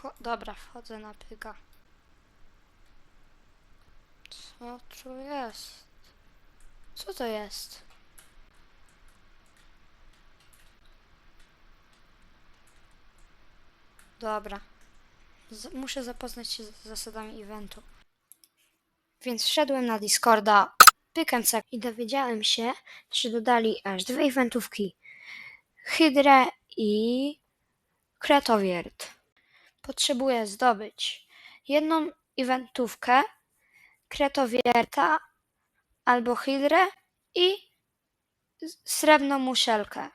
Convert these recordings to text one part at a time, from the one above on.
Wcho dobra, wchodzę na pyga. Co tu jest? Co to jest? Dobra. Z muszę zapoznać się z zasadami eventu. Więc wszedłem na Discorda Pykemcek i dowiedziałem się, że dodali aż dwie eventówki. Hydrę i Kretowierd. Potrzebuję zdobyć jedną eventówkę, Kretowierta albo Hydrę i srebrną muszelkę.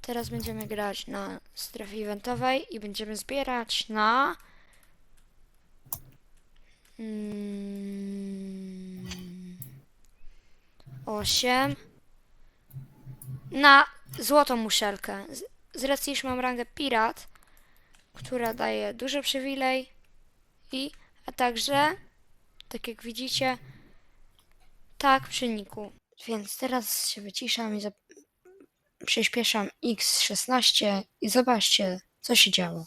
Teraz będziemy grać na strefie eventowej i będziemy zbierać na mm, 8 na złotą muszelkę. Z racji, iż mam rangę pirat, która daje duży przywilej i a także, tak jak widzicie, tak przy niku. Więc teraz się wyciszam i przyspieszam X16 i zobaczcie, co się działo.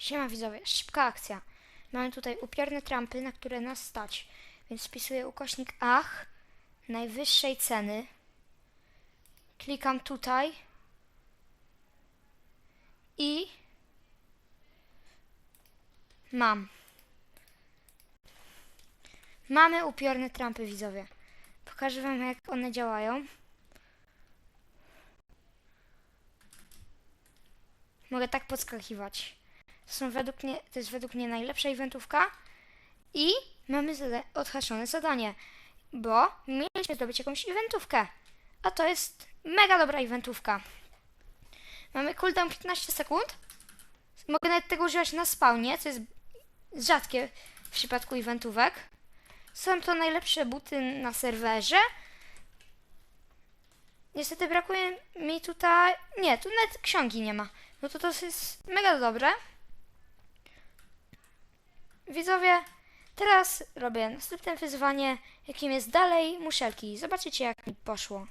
Siema widzowie, szybka akcja. Mamy tutaj upiorne trampy, na które nas stać. Więc wpisuję ukośnik ach najwyższej ceny. Klikam tutaj. I mam. Mamy upiorne trampy widzowie. Pokażę wam jak one działają. Mogę tak podskakiwać. Są według mnie, to jest według mnie najlepsza eventówka. I mamy zada- zadanie, bo mieliśmy zdobyć jakąś eventówkę. A to jest mega dobra eventówka. Mamy cooldown 15 sekund. Mogę nawet tego używać na spawnie, co jest rzadkie w przypadku eventówek. Są to najlepsze buty na serwerze. Niestety brakuje mi tutaj... Nie, tu nawet książki nie ma. No to to jest mega dobre. Widzowie, teraz robię następne wyzwanie, jakim jest dalej muszelki. Zobaczycie, jak mi poszło.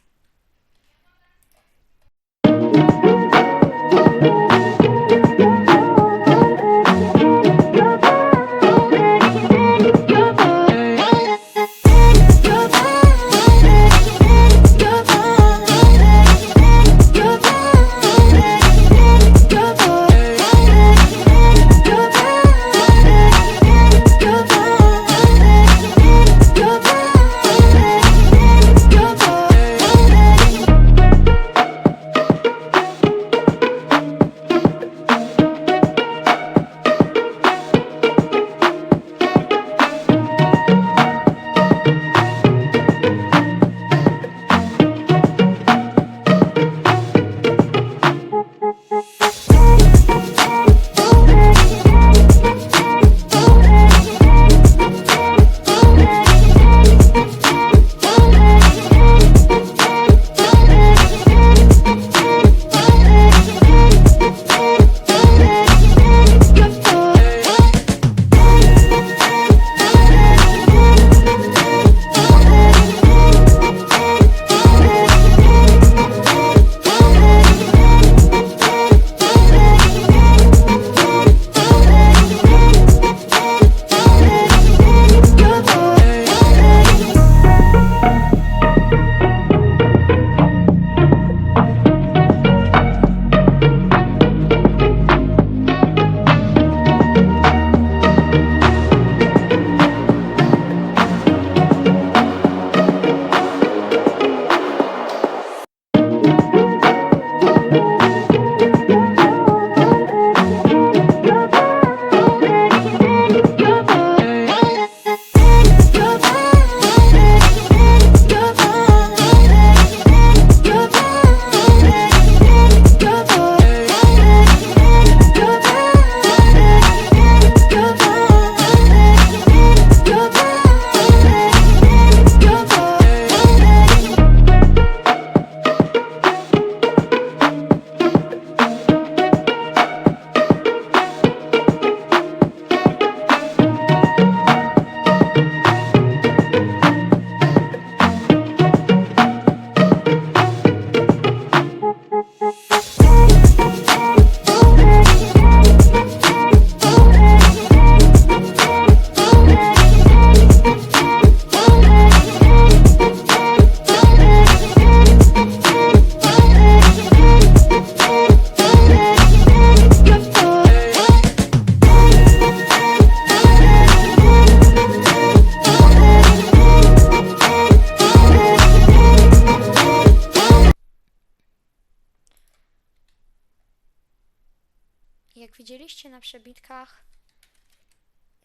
Na przebitkach,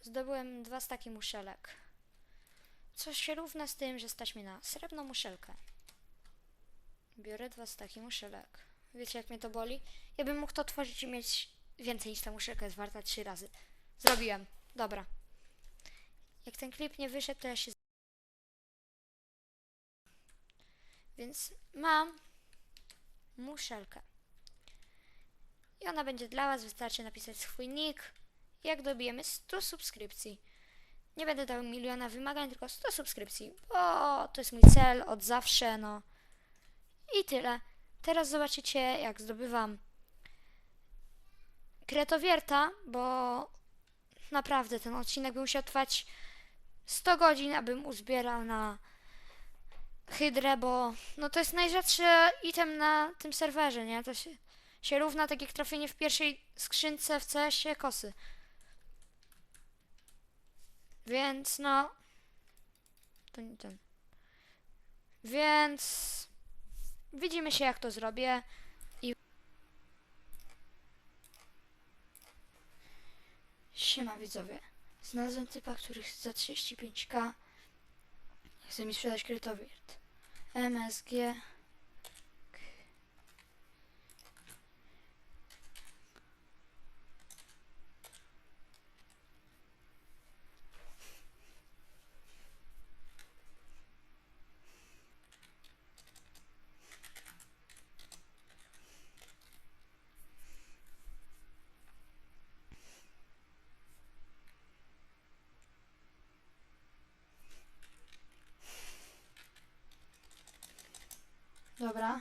zdobyłem dwa staki muszelek. Co się równa z tym, że stać mnie na srebrną muszelkę. Biorę dwa staki muszelek. Wiecie, jak mnie to boli? Ja bym mógł to otworzyć i mieć więcej niż ta muszelka jest warta trzy razy. Zrobiłem. Dobra. Jak ten klip nie wyszedł, to ja się... Więc mam muszelkę. I ona będzie dla Was. Wystarczy napisać swój nick. Jak dobijemy 100 subskrypcji. Nie będę dał miliona wymagań, tylko 100 subskrypcji, bo to jest mój cel od zawsze, no. I tyle. Teraz zobaczycie, jak zdobywam kretowierta, bo naprawdę ten odcinek by musiał trwać 100 godzin, abym uzbierał na hydrę, bo no to jest najrzadszy item na tym serwerze, nie? To się, się równa tak jak trafienie w pierwszej skrzynce w CS-ie kosy. Więc no. To nie ten. Więc. Widzimy się, jak to zrobię. I. Siema widzowie. Znalazłem typa, który za 35k. Chce mi sprzedać krytowirt. MSG. Dobra.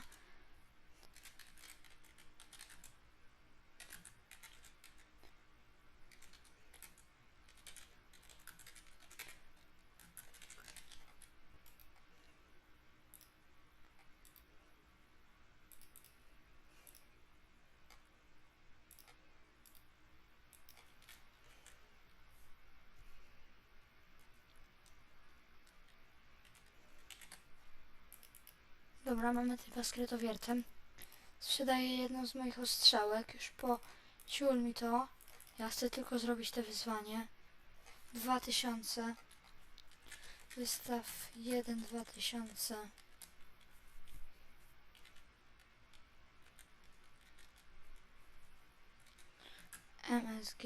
Dobra, mamy typa z. Sprzedaję jedną z moich ostrzałek. Już po ciul mi to. Ja chcę tylko zrobić te wyzwanie. 2000. Wystaw 1 2000. MSG.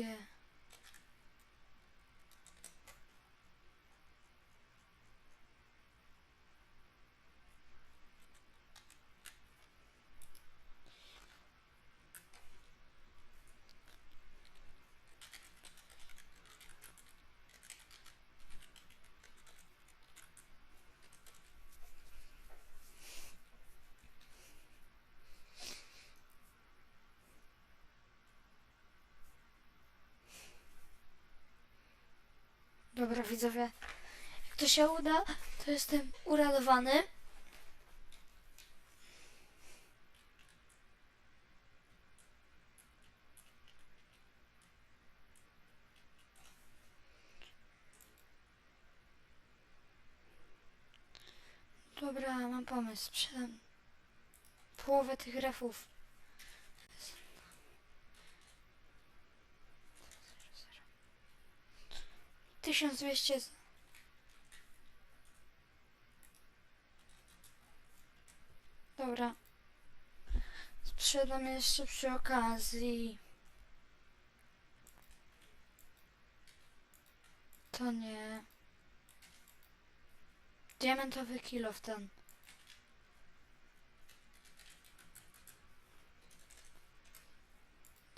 Dobra, widzowie. Jak to się uda, to jestem uradowany. Dobra, mam pomysł. Sprzedam połowę tych refów. Tysiąc dwieście. Dobra. Sprzedam jeszcze przy okazji. To nie. Diamentowy kilo w ten.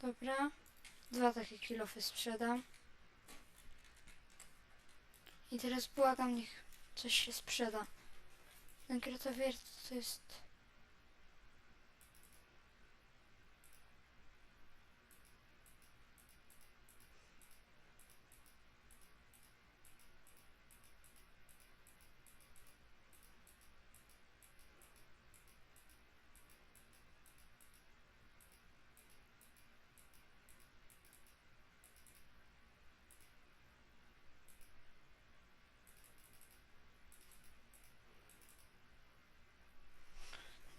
Dobra. Dwa takie kilofy sprzedam. I teraz błagam, niech coś się sprzeda. Ten kretowiec to jest...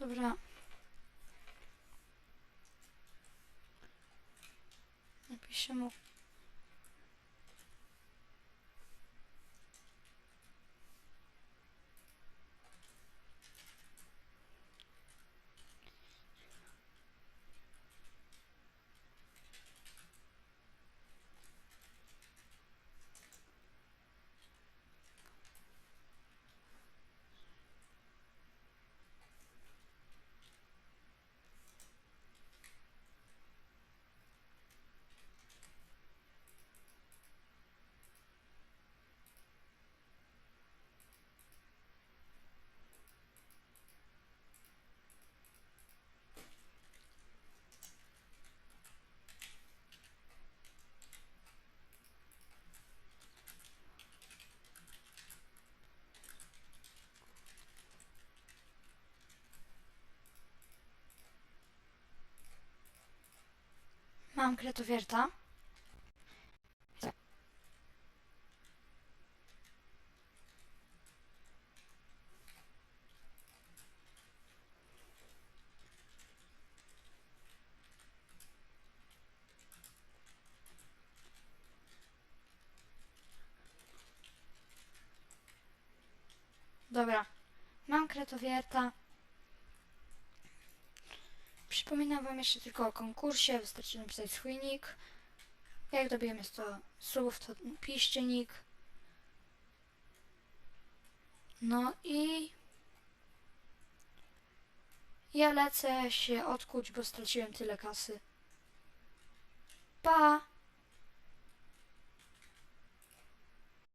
Dobra. napiszę mu. Mam kretowierta. Dobra, mam kretowierta. Przypominam Wam jeszcze tylko o konkursie. Wystarczy napisać swój nick. Jak dobijemy 100 słów, to piszcie nick. No i ja lecę się odkuć, bo straciłem tyle kasy. Pa!